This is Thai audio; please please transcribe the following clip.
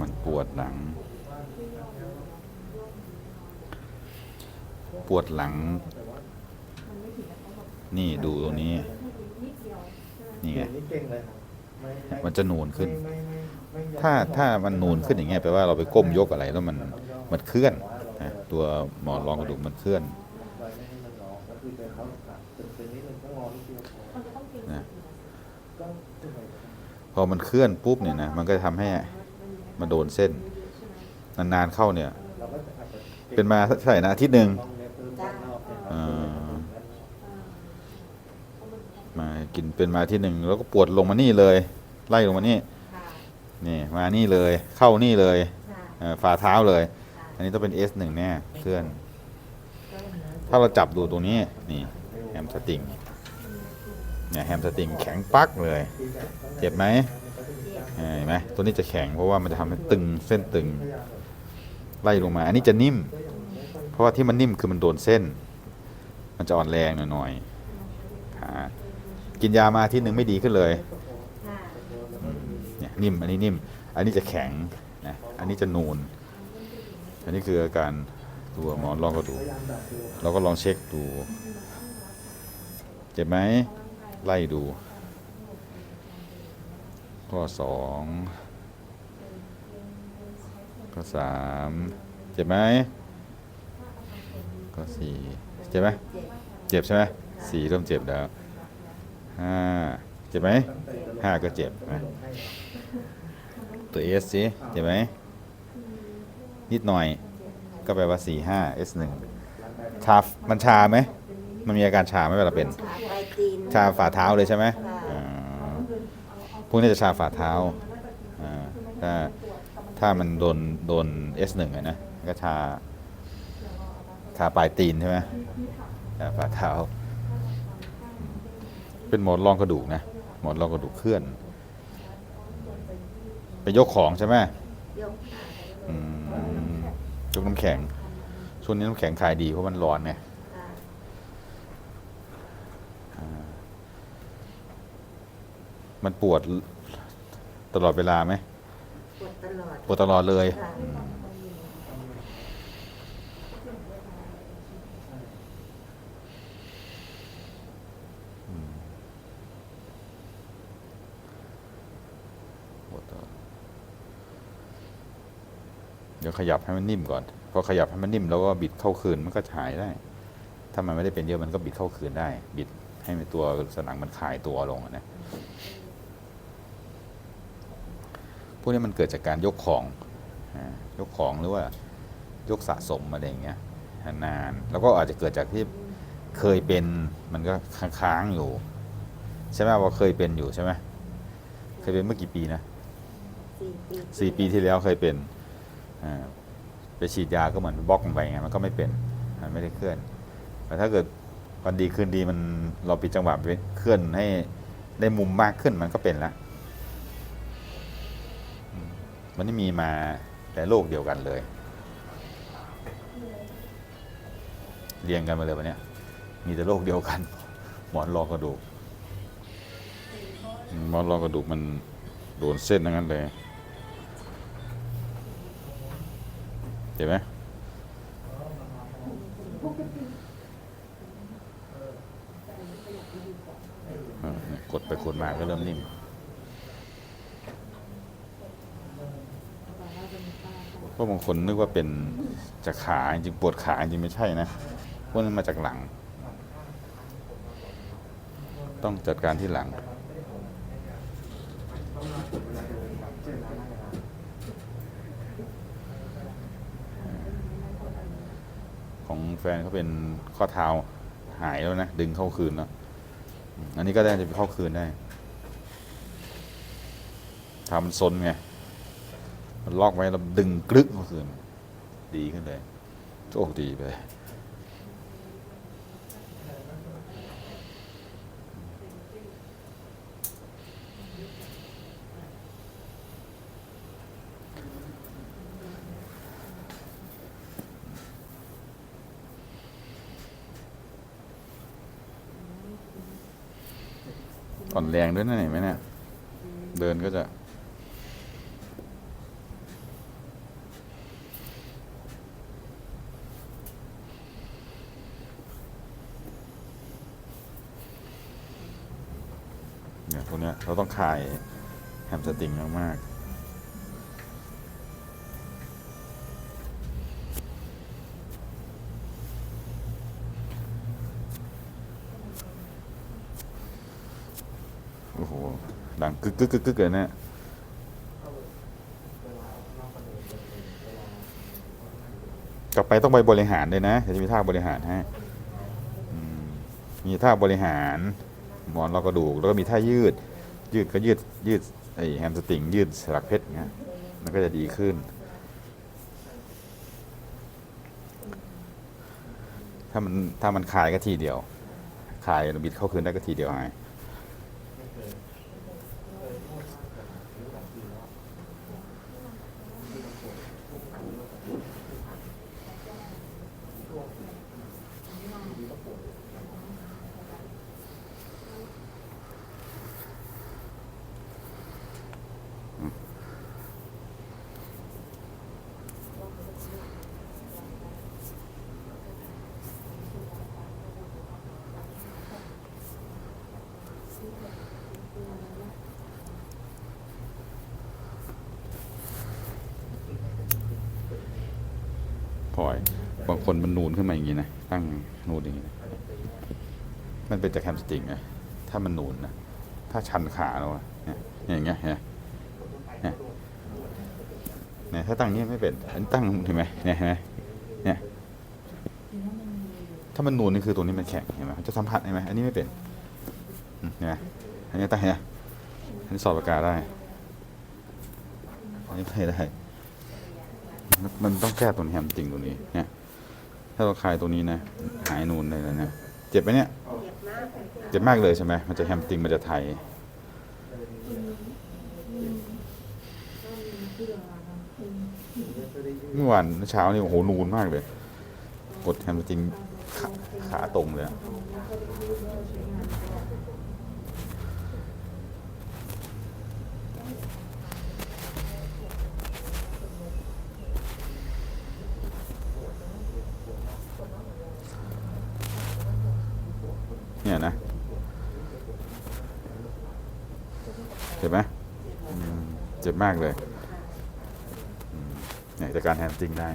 มันปวดหลัง ปวดหลัง นี่ดูตรงนี้ นี่ไง มันจะนูนขึ้น ถ้าถ้ามันนูนขึ้นอย่างเงี้ยแปลว่าเราไปก้มยกอะไรแล้วมันมันเคลื่อนนะตัวหมอนรองกระดูกมันเคลื่อนนะพอมันเคลื่อนปุ๊บเนี่ยนะ มันก็จะทำให้ มาโดนเส้น นานๆเข้าเนี่ยเราก็จะอาจจะเป็นมาเท่าไหร่นะอาทิตย์หนึ่งต้องเล็บเพิ่มด้านนอกเนี่ยครับอ่ามากินเป็นมาอาที่หนึ่งแล้วก็ปวดลงมานี่เลย ไล่ลงมานี่ค่ะนี่มานี่เลยเข้านี่เลยค่ะเอ่อฝ่าเท้าเลยค่ะอันนี้ต้องเป็น S หนึ่งแน่เคลื่อนก็เหมือน ถ้าเราจับดูตรงนี้นี่แฮมสตริงเนี่ยแฮมสตริงแข็งปักเลย เจ็บไหม เห็นไหมตัวนี้จะแข็งเพราะว่ามันจะทำให้ตึงเส้นตึง ไล่ลงมา อันนี้จะนิ่ม เพราะว่าที่มันนิ่มคือมันโดนเส้น มันจะอ่อนแรงหน่อยๆกินยามาที่หนึ่งไม่ดีขึ้นเลยเนี่ยนิ่มอันนี้นิ่ม อันนี้จะแข็งนะอันนี้จะนูน อันนี้คืออาการตัวหมอนรองกระดูกเราก็ลองเช็คดู เจ็บไหมไล่ดู ข้อสองข้อสามเจ็บไหมข้อสี่เจ็บไหมเจ็บใช่ไหมสี่เริ่มเจ็บแล้วห้าเจ็บไหมห้าก็เจ็บนะตัวเอสสิเจ็บไหมนิดหน่อยก็แปลว่าสี่ห้าเอสหนึ่งชา มันชาไหมมันมีอาการชาไหมเวลาเป็น ชาฝ่าเท้าเลยใช่ไหม พวกนี้จะชาฝ่าเท้าอ่าถ้าถ้ามันโดนโดน S1 อะนะก็ชาชาปลายตีนใช่ไหมชาฝ่าเท้าอืมเป็นหมอนรองกระดูกนะหมอนรองกระดูกเคลื่อน ไปยกของใช่ไหมยกขาอืมยกน้ำแข็ง ช่วงนี้น้ำแข็งขายดีเพราะมันร้อนไงค่ มันปวดตลอดเวลาไหมปวดตลอดปวดตลอดเลย ค่ะอืมอืมปวดตลอดเดี๋ยวขยับให้มันนิ่มก่อน พอขยับให้มันนิ่มแล้วก็บิดเข้าคืนมันก็หายได้ ถ้ามันไม่ได้เป็นเยอะมันก็บิดเข้าคืนได้ บิดให้มันตัวสนังมันคลายตัวลงอะนะ พวกนี้มันเกิดจากการยกของอ่ายกของหรือว่ายกสะสมอะไรอย่างเงี้ยนานๆแล้วก็อาจจะเกิดจากที่เคยเป็นมันก็ค้างๆอยู่ ใช่ไหมว่าเคยเป็นอยู่ใช่ไหมเคยเป็นเมื่อกี่ปีนะสี่ปีสี่ปีที่แล้วเคยเป็นอ่าไปฉีดยาก็เหมือนบล็อกมันไปไงมันก็ไม่เป็นมันไม่ได้เคลื่อนแต่ถ้าเกิดวันดีคืนดีมันเราปิดจังหวะไปเคลื่อนให้ได้มุมมากขึ้นมันก็เป็นแล้ว มันไม่มีมาแต่โรคเดียวกันเลย เรียงกันมาเลยวันนี้มีแต่โรคเดียวกัน หมอนรองกระดูกหมอนรองกระดูกมันโดนเส้นทั้งนั้นเลยเห็นไหมกดไปกดมาก็เริ่มนิ่ม เพ ราะบางคนนึกว่าเป็นจากขาจริงปวดขาจริงไม่ใช่นะพวกนั้นมาจากหลัง ต้องจัดการที่หลังของแฟนเขาเป็นข้อเท้าหายแล้วนะ ดึงเข้าคืนแล้ว อันนี้ก็ได้จะเข้าคืนได้ทำซนไง ล็อกไว้แล้วดึงกรึกเข้าคืนดีขึ้นเลยโชคดีไปอ่อนแรงด้วยนะเห็นไหมเนี่ย เดินก็จะ เนี่ยตรงเนี้ยเราต้องคลายแฮมสตริงมากๆโอ้โห ดังกึกกึกกึกกึกเลยเนะกลับไปต้องไปบริหารเลยนะเดี๋ยวจะมีท่าบริหารให้อืมมีท่าบริหาร หมอนรองกระดูก แล้วก็มีท่ายืด ยืดก็ยืดยืดไอแฮมสติงยืดสลักเพชรเงี้ยมันก็จะดีขึ้น ถ้ามันถ้ามันคลายก็ทีเดียวคลายบิดเข้าคืนได้ก็ทีเดียวไง อยบางคนมันนูนขึ้นมาอย่างนี้นะตั้งนูนอย่างนี้นะมันเป็นจากแฮมสตริงไงถ้ามันนูนนะถ้าชันขาเราเนี่ยอย่างเงี้ยเนี่ยเนี่ยถ้าตั้งอย่างนี้ไม่เป็นอันตั้งเห็นไหมเนี่ยเห็นไหมเนี่ยถ้ามันนูนนี่คือตัวนี้มันแข็งเห็นไหมจะสัมผัสเห็นไหมอันนี้ไม่เป็นเห็นไหมอันนี้ตั้งเห็นไหมอันนี้สอบปากกาได้อันนี้ไม่ได้ มันต้องแก้ตัวนี้แฮมจริงตัวนี้เนี่ยถ้าเราคลายตัวนี้นะ หายนูนเลยนะเนี่ยเจ็บไหมเนี่ยเจ็บมากเลยใช่ไหมมันจะแฮมจริงมันจะไทยเมื่อวานเช้านี่โอ้โหนูนมากเลย กดแฮมจริงขาขาตรงเลย เนี่ยนะ เจ็บไหมเจ็บมากเลยเนี่ยจากการแฮมจริงได้